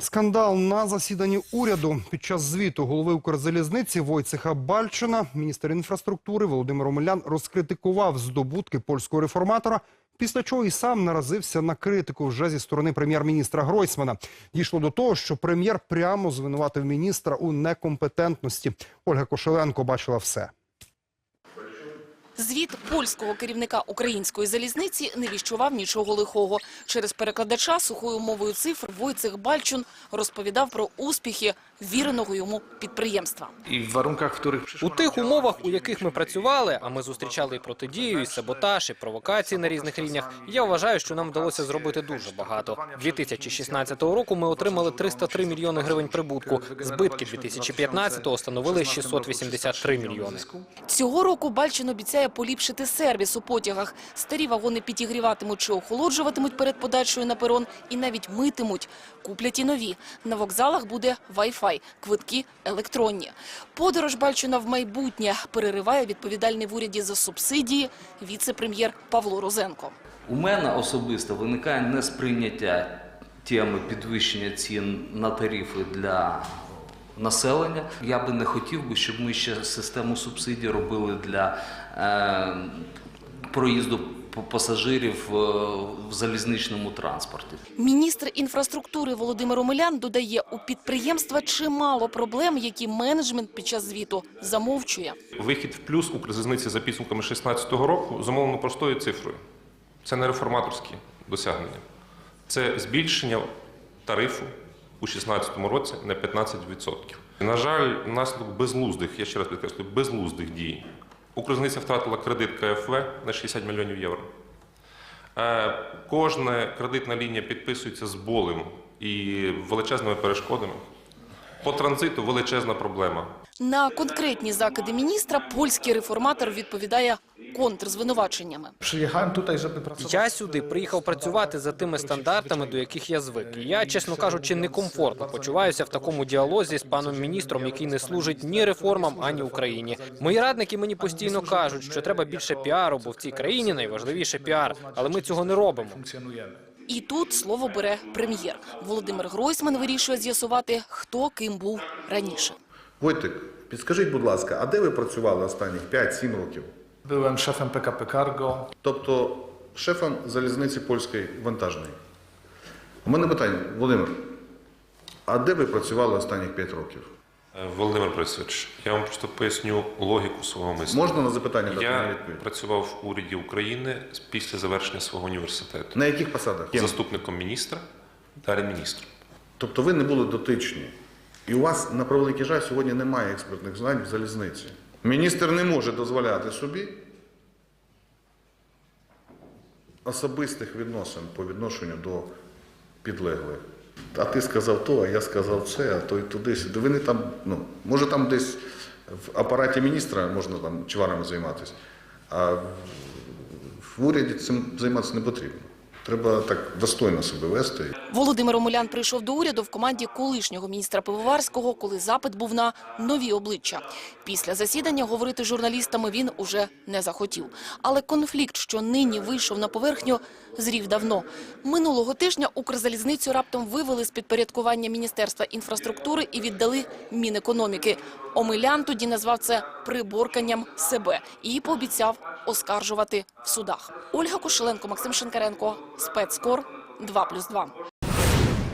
Скандал на засіданні уряду під час звіту голови Укрзалізниці Войцеха Бальчина міністр інфраструктури Володимир Омелян розкритикував здобутки польського реформатора. Після чого і сам наразився на критику вже зі сторони прем'єр-міністра Гройсмана. Дійшло до того, що прем'єр прямо звинуватив міністра у некомпетентності. Ольга Кошеленко бачила все. Звіт польського керівника української залізниці не віщував нічого лихого. Через перекладача сухою мовою цифр Войцех Бальчун розповідав про успіхи віреного йому підприємства. У тих умовах, у яких ми працювали, а ми зустрічали і протидію, і саботаж, і провокації на різних рівнях. Я вважаю, що нам вдалося зробити дуже багато. 2016 року ми отримали 303 мільйони гривень прибутку. Збитки 2015-го становили 683 мільйони. Цього року Бальчин обіцяє поліпшити сервіс у потягах. Старі вагони підігріватимуть чи охолоджуватимуть перед подачею на перон і навіть митимуть. Куплять і нові. На вокзалах буде Wi-Fi, квитки електронні. Подорож Бальчина в майбутнє перериває відповідальний в уряді за субсидії віце-прем'єр Павло Розенко. У мене особисто виникає несприйняття теми підвищення цін на тарифи для населення. Я би не хотів би, щоб ми ще систему субсидій робили для е, проїзду пасажирів е, в залізничному транспорті. Міністр інфраструктури Володимир Омелян додає, у підприємства чимало проблем, які менеджмент під час звіту замовчує. Вихід в плюс Укрзалізниці за підсумками 2016 року зумовлено простою цифрою. Це не реформаторські досягнення. Це збільшення тарифу у 2016 році на 15%. На жаль, внаслідок безглуздих, я ще раз підкреслюю, безлуздих дій. Укрзниця втратила кредит КФВ на 60 мільйонів євро. Е, Кожна кредитна лінія підписується з болем і величезними перешкодами. По транзиту величезна проблема. На конкретні закиди міністра польський реформатор відповідає контрзвинуваченнями. Я сюди приїхав працювати за тими стандартами, до яких я звик. І я, чесно кажучи, некомфортно почуваюся в такому діалозі з паном міністром, який не служить ні реформам, ані Україні. Мої радники мені постійно кажуть, що треба більше піару, бо в цій країні найважливіше піар. Але ми цього не робимо. І тут слово бере прем'єр. Володимир Гройсман вирішує з'ясувати, хто ким був раніше. Войтик, підскажіть, будь ласка, а де ви працювали останніх 5-7 років? Byłem szefem PKP Cargo. Тобто шефом залізниці польської вантажної. У мене питання, Володимир, а де ви працювали останніх 5 років? Е, Володимир Борисович, я вам просто поясню логіку свого мислення. Можна на запитання дати Я відповідь? працював в уряді України після завершення свого університету На яких посадах? заступником міністра, далі міністром. Тобто ви не були дотичні. І у вас, на превеликий жаль, сьогодні немає експертних знань в залізниці. Міністр не може дозволяти собі особистих відносин по відношенню до підлеглих. А ти сказав то, а я сказав це, а той туди-сюди. Вони там, ну, може там десь в апараті міністра можна там чварами займатися, а в уряді цим займатися не потрібно. Треба так достойно себе вести. Володимир Омелян прийшов до уряду в команді колишнього міністра Пивоварського, коли запит був на нові обличчя. Після засідання говорити журналістами він уже не захотів. Але конфлікт, що нині вийшов на поверхню, зрів давно. Минулого тижня Укрзалізницю раптом вивели з підпорядкування Міністерства інфраструктури і віддали Мінекономіки. Омелян тоді назвав це приборканням себе і пообіцяв оскаржувати в судах. Ольга Кошеленко, Максим Шинкаренко, спецкор 2+,2.